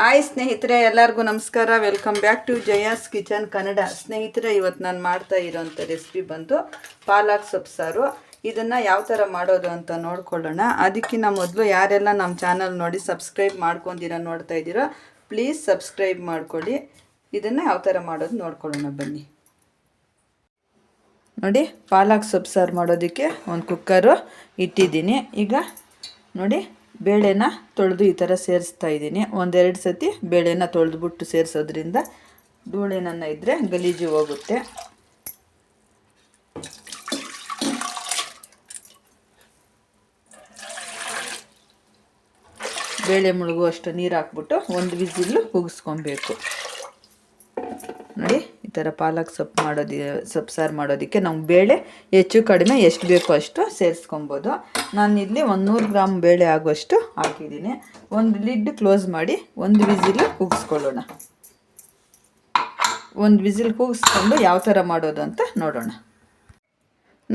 Hi ಸ್ನೇಹಿತರೆ, ಎಲ್ಲರಿಗೂ ನಮಸ್ಕಾರ. Welcome back to Jaya's kitchen Kannada ಸ್ನೇಹಿತರೆ, ಇವತ್ತು ನಾನು ಮಾಡ್ತಾ ಇರೋಂಥ ರೆಸಿಪಿ ಬಂದು ಪಾಲಕ್ ಸೊಪ್ಪು ಇದನ್ನು ಯಾವ ಥರ ಮಾಡೋದು ಅಂತ ನೋಡ್ಕೊಳ್ಳೋಣ. ಅದಕ್ಕಿಂತ ಮೊದಲು ಯಾರೆಲ್ಲ ನಮ್ಮ ಚಾನಲ್ ನೋಡಿ ಸಬ್ಸ್ಕ್ರೈಬ್ ಮಾಡ್ಕೊಂಡಿರೋ, ನೋಡ್ತಾ ಇದ್ದೀರೋ ಪ್ಲೀಸ್ ಸಬ್ಸ್ಕ್ರೈಬ್ ಮಾಡ್ಕೊಳ್ಳಿ. ಇದನ್ನು ಯಾವ ಥರ ಮಾಡೋದು ನೋಡ್ಕೊಳ್ಳೋಣ, ಬನ್ನಿ. ನೋಡಿ, ಪಾಲಕ್ ಸೊಪ್ಪು ಸಾರು ಮಾಡೋದಕ್ಕೆ ಒಂದು ಕುಕ್ಕರು ಇಟ್ಟಿದ್ದೀನಿ. ಈಗ ನೋಡಿ ಬೇಳೆನ ತೊಳೆದು ಈ ಥರ ಸೇರಿಸ್ತಾ ಇದ್ದೀನಿ. ಒಂದೆರಡು ಸತಿ ಬೇಳೆನ ತೊಳೆದ್ಬಿಟ್ಟು ಸೇರಿಸೋದ್ರಿಂದ ಧೂಳೇನನ್ನ ಇದ್ದರೆ ಗಲೀಜು ಹೋಗುತ್ತೆ. ಬೇಳೆ ಮುಳುಗುವಷ್ಟು ನೀರು ಹಾಕ್ಬಿಟ್ಟು ಒಂದು ವಿಸಿಲು ಕೂಗಿಸ್ಕೊಬೇಕು. ನೋಡಿ. ಈ ಥರ ಪಾಲಕ್ ಸೊಪ್ಪು ಮಾಡೋದಿ, ಸೊಪ್ಪು ಸಾರು ಮಾಡೋದಕ್ಕೆ ನಾವು ಬೇಳೆ ಹೆಚ್ಚು ಕಡಿಮೆ ಎಷ್ಟು ಬೇಕೋ ಅಷ್ಟು ಸೇರಿಸ್ಕೊಬೋದು. ನಾನು ಇಲ್ಲಿ ಒಂದು ನೂರು ಗ್ರಾಮ್ ಬೇಳೆ ಆಗುವಷ್ಟು ಹಾಕಿದ್ದೀನಿ. ಒಂದು ಲಿಡ್ ಕ್ಲೋಸ್ ಮಾಡಿ ಒಂದು ವಿಸಿಲ್ ಕೂಗಿಸ್ಕೊಳ್ಳೋಣ. ಒಂದು ವಿಸಿಲ್ ಕೂಗಿಸ್ಕೊಂಡು ಯಾವ ಥರ ಮಾಡೋದು ಅಂತ ನೋಡೋಣ.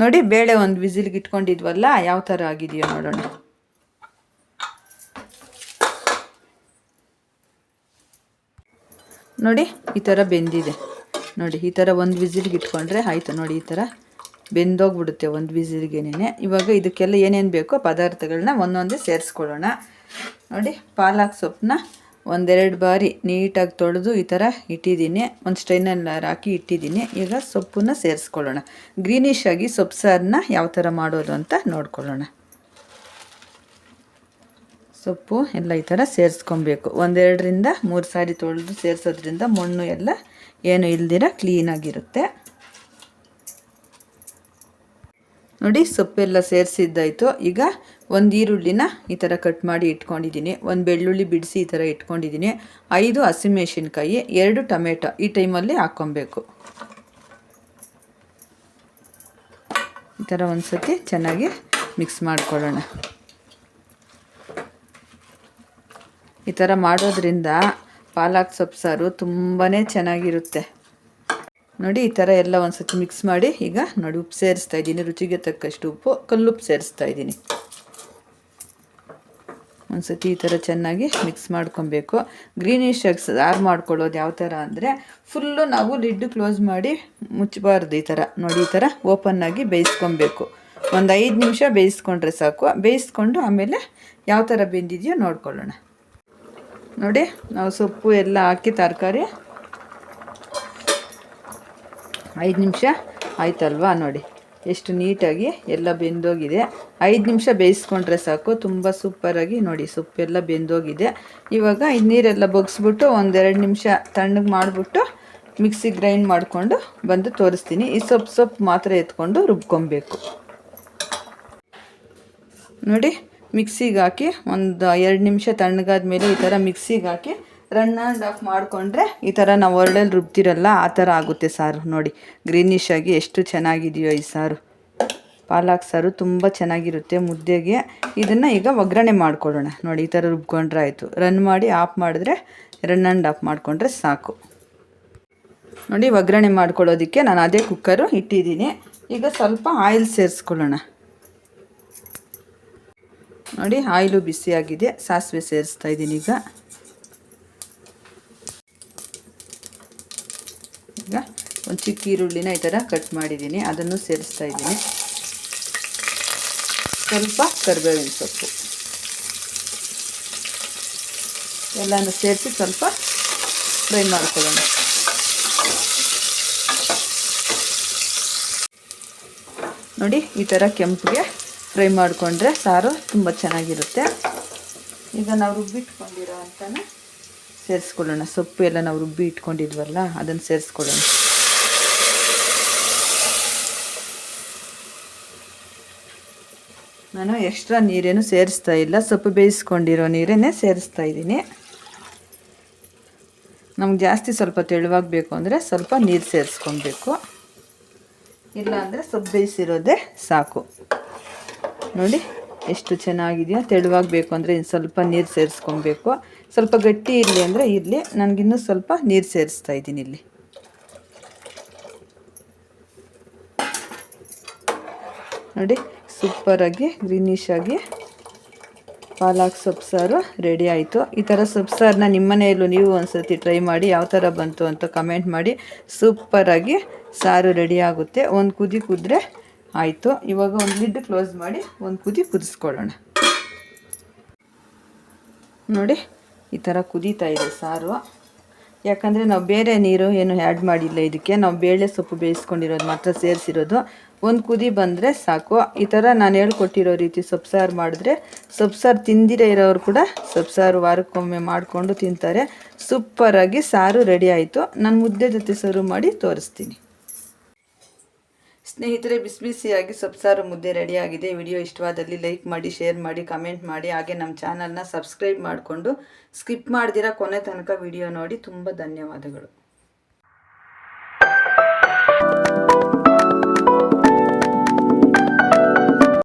ನೋಡಿ ಬೇಳೆ ಒಂದು ವಿಸಿಲ್ಗೆ ಇಟ್ಕೊಂಡಿದ್ವಲ್ಲ, ಯಾವ ಥರ ಆಗಿದೆಯೋ ನೋಡೋಣ. ನೋಡಿ ಈ ಥರ ಬೆಂದಿದೆ. ನೋಡಿ, ಈ ಥರ ಒಂದು ವಿಸಿಲ್ಗೆ ಇಟ್ಕೊಂಡ್ರೆ ಆಯಿತು. ನೋಡಿ, ಈ ಥರ ಬೆಂದೋಗ್ಬಿಡುತ್ತೆ ಒಂದು ವಿಸಿಲ್ಗೆನೇ ಇವಾಗ ಇದಕ್ಕೆಲ್ಲ ಏನೇನು ಬೇಕೋ ಪದಾರ್ಥಗಳನ್ನ ಒಂದೊಂದೇ ಸೇರಿಸ್ಕೊಳ್ಳೋಣ. ನೋಡಿ, ಪಾಲಕ್ ಸೊಪ್ಪನ್ನ ಒಂದೆರಡು ಬಾರಿ ನೀಟಾಗಿ ತೊಳೆದು ಈ ಥರ ಇಟ್ಟಿದ್ದೀನಿ. ಒಂದು ಸ್ಟೈನಲ್ಲಿ ಹಾಕಿ ಇಟ್ಟಿದ್ದೀನಿ. ಈಗ ಸೊಪ್ಪನ್ನ ಸೇರಿಸ್ಕೊಳ್ಳೋಣ. ಗ್ರೀನಿಶ್ ಆಗಿ ಸೊಪ್ಪು ಸಾರನ್ನ ಯಾವ ಥರ ಮಾಡೋದು ಅಂತ ನೋಡ್ಕೊಳ್ಳೋಣ. ಸೊಪ್ಪು ಎಲ್ಲ ಈ ಥರ ಸೇರಿಸ್ಕೊಬೇಕು. ಒಂದೆರಡರಿಂದ ಮೂರು ಸಾರಿ ತೊಳೆದು ಸೇರಿಸೋದ್ರಿಂದ ಮಣ್ಣು ಎಲ್ಲ ಏನು ಇಲ್ದಿರ ಕ್ಲೀನಾಗಿರುತ್ತೆ ನೋಡಿ ಸೊಪ್ಪೆಲ್ಲ ಸೇರಿಸಿದ್ದಾಯಿತು. ಈಗ ಒಂದು ಈರುಳ್ಳಿನ ಈ ಥರ ಕಟ್ ಮಾಡಿ ಇಟ್ಕೊಂಡಿದ್ದೀನಿ. ಒಂದು ಬೆಳ್ಳುಳ್ಳಿ ಬಿಡಿಸಿ ಈ ಥರ ಇಟ್ಕೊಂಡಿದ್ದೀನಿ. ಐದು ಹಸಿಮೆಣಸಿನ್ಕಾಯಿ, ಎರಡು ಟೊಮೆಟೊ ಈ ಟೈಮಲ್ಲಿ ಹಾಕ್ಕೊಬೇಕು. ಈ ಥರ ಒಂದು ಸತಿ ಚೆನ್ನಾಗಿ ಮಿಕ್ಸ್ ಮಾಡ್ಕೊಳ್ಳೋಣ. ಈ ಥರ ಮಾಡೋದ್ರಿಂದ ಪಾಲಕ್ ಸೊಪ್ಪು ಸಾರು ತುಂಬಾ ಚೆನ್ನಾಗಿರುತ್ತೆ. ನೋಡಿ, ಈ ಥರ ಎಲ್ಲ ಒಂದು ಸತಿ ಮಿಕ್ಸ್ ಮಾಡಿ ಈಗ ನೋಡಿ ಉಪ್ಪು ಸೇರಿಸ್ತಾ ಇದ್ದೀನಿ. ರುಚಿಗೆ ತಕ್ಕಷ್ಟು ಉಪ್ಪು ಕಲ್ಲುಪ್ಪು ಸೇರಿಸ್ತಾ ಇದ್ದೀನಿ. ಒಂದು ಸತಿ ಈ ಥರ ಚೆನ್ನಾಗಿ ಮಿಕ್ಸ್ ಮಾಡ್ಕೊಬೇಕು. ಗ್ರೀನಿಶ್ ಆಗಿ ಯಾರು ಮಾಡ್ಕೊಳ್ಳೋದು ಯಾವ ಥರ ಅಂದರೆ ಫುಲ್ಲು ನಾವು ಲಿಡ್ ಕ್ಲೋಸ್ ಮಾಡಿ ಮುಚ್ಚಬಾರ್ದು ಈ ಥರ. ನೋಡಿ, ಈ ಥರ ಓಪನ್ನಾಗಿ ಬೇಯಿಸ್ಕೊಬೇಕು. ಒಂದು ಐದು ನಿಮಿಷ ಬೇಯಿಸ್ಕೊಂಡ್ರೆ ಸಾಕು. ಬೇಯಿಸ್ಕೊಂಡು ಆಮೇಲೆ ಯಾವ ಥರ ಬೆಂದಿದೆಯೋ ನೋಡ್ಕೊಳ್ಳೋಣ. ನೋಡಿ, ನಾವು ಸೊಪ್ಪು ಎಲ್ಲ ಹಾಕಿ ತರಕಾರಿ. ಐದು ನಿಮಿಷ ಆಯ್ತಲ್ವಾ ನೋಡಿ. ಎಷ್ಟು ನೀಟಾಗಿ ಎಲ್ಲ ಬೆಂದೋಗಿದೆ. ಐದು ನಿಮಿಷ ಬೇಯಿಸ್ಕೊಂಡ್ರೆ ಸಾಕು. ತುಂಬ ಸೂಪರಾಗಿ ನೋಡಿ ಸೊಪ್ಪೆಲ್ಲ ಬೆಂದೋಗಿದೆ. ಇವಾಗ ಇದು ನೀರೆಲ್ಲ ಬಗ್ಸ್ಬಿಟ್ಟು ಒಂದೆರಡು ನಿಮಿಷ ತಣ್ಣಗೆ ಮಾಡಿಬಿಟ್ಟು ಮಿಕ್ಸಿ ಗ್ರೈಂಡ್ ಮಾಡಿಕೊಂಡು ಬಂದು ತೋರಿಸ್ತೀನಿ. ಈ ಸೊಪ್ಪು ಸೊಪ್ಪು ಮಾತ್ರ ಎತ್ಕೊಂಡು ರುಬ್ಕೊಬೇಕು. ನೋಡಿ ಮಿಕ್ಸಿಗೆ ಹಾಕಿ ಒಂದು ಎರಡು ನಿಮಿಷ ತಣ್ಣಗಾದ ಮೇಲೆ ಈ ಥರ ಮಿಕ್ಸಿಗೆ ಹಾಕಿ ರನ್ ಆ್ಯಂಡ್ ಆಫ್ ಮಾಡಿಕೊಂಡ್ರೆ ಈ ಥರ ನಾವು ಒರಳಲ್ಲಿ ರುಬ್ತಿರಲ್ಲ ಆ ಥರ ಆಗುತ್ತೆ ಸಾರು. ನೋಡಿ ಗ್ರೀನಿಶ್ ಆಗಿ ಎಷ್ಟು ಚೆನ್ನಾಗಿದೆಯೋ ಈ ಸಾರು. ಪಾಲಕ್ ಸಾರು ತುಂಬ ಚೆನ್ನಾಗಿರುತ್ತೆ ಮುದ್ದೆಗೆ. ಇದನ್ನು ಈಗ ಒಗ್ಗರಣೆ ಮಾಡ್ಕೊಳ್ಳೋಣ. ನೋಡಿ, ಈ ಥರ ರುಬ್ಕೊಂಡ್ರೆ ಆಯಿತು. ರನ್ ಮಾಡಿ ಆಫ್ ಮಾಡಿದ್ರೆ ರನ್ ಆ್ಯಂಡ್ ಆಫ್ ಮಾಡಿಕೊಂಡ್ರೆ ಸಾಕು. ನೋಡಿ, ಒಗ್ಗರಣೆ ಮಾಡ್ಕೊಳ್ಳೋದಕ್ಕೆ ನಾನು ಅದೇ ಕುಕ್ಕರು ಇಟ್ಟಿದ್ದೀನಿ. ಈಗ ಸ್ವಲ್ಪ ಆಯಿಲ್ ಸೇರಿಸ್ಕೊಳ್ಳೋಣ. ನೋಡಿ, ಆಯಿಲು ಬಿಸಿಯಾಗಿದೆ. ಸಾಸಿವೆ ಸೇರಿಸ್ತಾ ಇದ್ದೀನಿ ಈಗ. ಈಗ ಒಂದು ಚಿಕ್ಕ ಈರುಳ್ಳಿನ ಈ ಥರ ಕಟ್ ಮಾಡಿದ್ದೀನಿ. ಅದನ್ನು ಸೇರಿಸ್ತಾ ಇದ್ದೀನಿ. ಸ್ವಲ್ಪ ಕರಿಬೇವಿನ ಸೊಪ್ಪು. ಎಲ್ಲನೂ ಸೇರಿಸಿ ಸ್ವಲ್ಪ ಫ್ರೈ ಮಾಡ್ಕೊಳ್ಳೋಣ. ನೋಡಿ, ಈ ಥರ ಕೆಂಪಿಗೆ ಫ್ರೈ ಮಾಡಿಕೊಂಡ್ರೆ ಸಾರು ತುಂಬ ಚೆನ್ನಾಗಿರುತ್ತೆ. ಈಗ ನಾವು ರುಬ್ಬಿಟ್ಕೊಂಡಿರೋ ಅಂತಾನೆ ಸೇರಿಸ್ಕೊಳ್ಳೋಣ. ಸೊಪ್ಪು ಎಲ್ಲ ನಾವು ರುಬ್ಬಿ ಇಟ್ಕೊಂಡಿದ್ವಲ್ಲ, ಅದನ್ನು ಸೇರಿಸ್ಕೊಳ್ಳೋಣ. ನಾನು ಎಕ್ಸ್ಟ್ರಾ ನೀರೇನು ಸೇರಿಸ್ತಾ ಇಲ್ಲ. ಸೊಪ್ಪು ಬೇಯಿಸ್ಕೊಂಡಿರೋ ನೀರನ್ನೇ ಸೇರಿಸ್ತಾ ಇದ್ದೀನಿ. ನಮ್ಗೆ ಜಾಸ್ತಿ ಸ್ವಲ್ಪ ತೆಳುವಾಗಬೇಕು ಅಂದರೆ ಸ್ವಲ್ಪ ನೀರು ಸೇರಿಸ್ಕೊಬೇಕು. ಇಲ್ಲ ಅಂದರೆ ಸೊಪ್ಪು ಬೇಯಿಸಿರೋದೇ ಸಾಕು. ನೋಡಿ, ಎಷ್ಟು ಚೆನ್ನಾಗಿದೆಯೋ ತೆಳುವಾಗಬೇಕು ಅಂದರೆ ಇನ್ನು ಸ್ವಲ್ಪ ನೀರು ಸೇರಿಸ್ಕೊಬೇಕು. ಸ್ವಲ್ಪ ಗಟ್ಟಿ ಇರಲಿ ಅಂದರೆ ಇರಲಿ, ನನಗಿನ್ನೂ ಸ್ವಲ್ಪ ನೀರು ಸೇರಿಸ್ತಾ ಇದ್ದೀನಿ ಇಲ್ಲಿ. ನೋಡಿ ಸೂಪರಾಗಿ ಗ್ರೀನಿಶ್ ಆಗಿ ಪಾಲಕ್ ಸೊಪ್ಪು ಸಾರು ರೆಡಿ ಆಯಿತು. ಈ ಥರ ಸೊಪ್ಪು ಸಾರನ್ನ ನಿಮ್ಮ ಮನೆಯಲ್ಲೂ ನೀವು ಒಂದ್ಸತಿ ಟ್ರೈ ಮಾಡಿ, ಯಾವ ಥರ ಬಂತು ಅಂತ ಕಮೆಂಟ್ ಮಾಡಿ ಸೂಪರಾಗಿ ಸಾರು ರೆಡಿ ಆಗುತ್ತೆ. ಒಂದು ಕುದಿ ಕುದ್ರೆ ಆಯಿತು, ಇವಾಗ ಒಂದು ಲಿಡ್ ಕ್ಲೋಸ್ ಮಾಡಿ ಒಂದು ಕುದಿ ಕುದಿಸ್ಕೊಳ್ಳೋಣ. ನೋಡಿ, ಈ ಥರ ಕುದೀತಾ ಇದೆ ಸಾರು. ಯಾಕಂದರೆ ನಾವು ಬೇರೆ ನೀರು ಏನು ಆ್ಯಡ್ ಮಾಡಿಲ್ಲ ಇದಕ್ಕೆ. ನಾವು ಬೇಳೆ ಸೊಪ್ಪು ಬೇಯಿಸ್ಕೊಂಡಿರೋದು ಮಾತ್ರ ಸೇರಿಸಿರೋದು. ಒಂದು ಕುದಿ ಬಂದರೆ ಸಾಕು. ಈ ಥರ ನಾನು ಹೇಳ್ಕೊಟ್ಟಿರೋ ರೀತಿ ಸೊಪ್ಪು ಸಾರು ಮಾಡಿದ್ರೆ ಸೊಪ್ಪು ಸಾರು ತಿಂದಿರೇ ಇರೋರು ಕೂಡ ಸೊಪ್ಪು ಸಾರು ವಾರಕ್ಕೊಮ್ಮೆ ಮಾಡಿಕೊಂಡು ತಿಂತಾರೆ. ಸೂಪರಾಗಿ ಸಾರು ರೆಡಿ ಆಯಿತು. ನಾನು ಮುದ್ದೆ ಜೊತೆ ಸರ್ವ್ ಮಾಡಿ ತೋರಿಸ್ತೀನಿ. ಸ್ನೇಹಿತರೆ, ಬಿಸಿ ಬಿಸಿಯಾಗಿ ಸೊಪ್ಸಾರು ಮುದ್ದೆ ರೆಡಿಯಾಗಿದೆ. ವಿಡಿಯೋ ಇಷ್ಟವಾದಲ್ಲಿ ಲೈಕ್ ಮಾಡಿ, ಶೇರ್ ಮಾಡಿ, ಕಮೆಂಟ್ ಮಾಡಿ. ಹಾಗೆ ನಮ್ಮ ಚಾನಲ್ನ ಸಬ್ಸ್ಕ್ರೈಬ್ ಮಾಡಿಕೊಂಡು ಸ್ಕಿಪ್ ಮಾಡ್ದಿರ ಕೊನೆ ತನಕ ವಿಡಿಯೋ ನೋಡಿ. ತುಂಬ ಧನ್ಯವಾದಗಳು.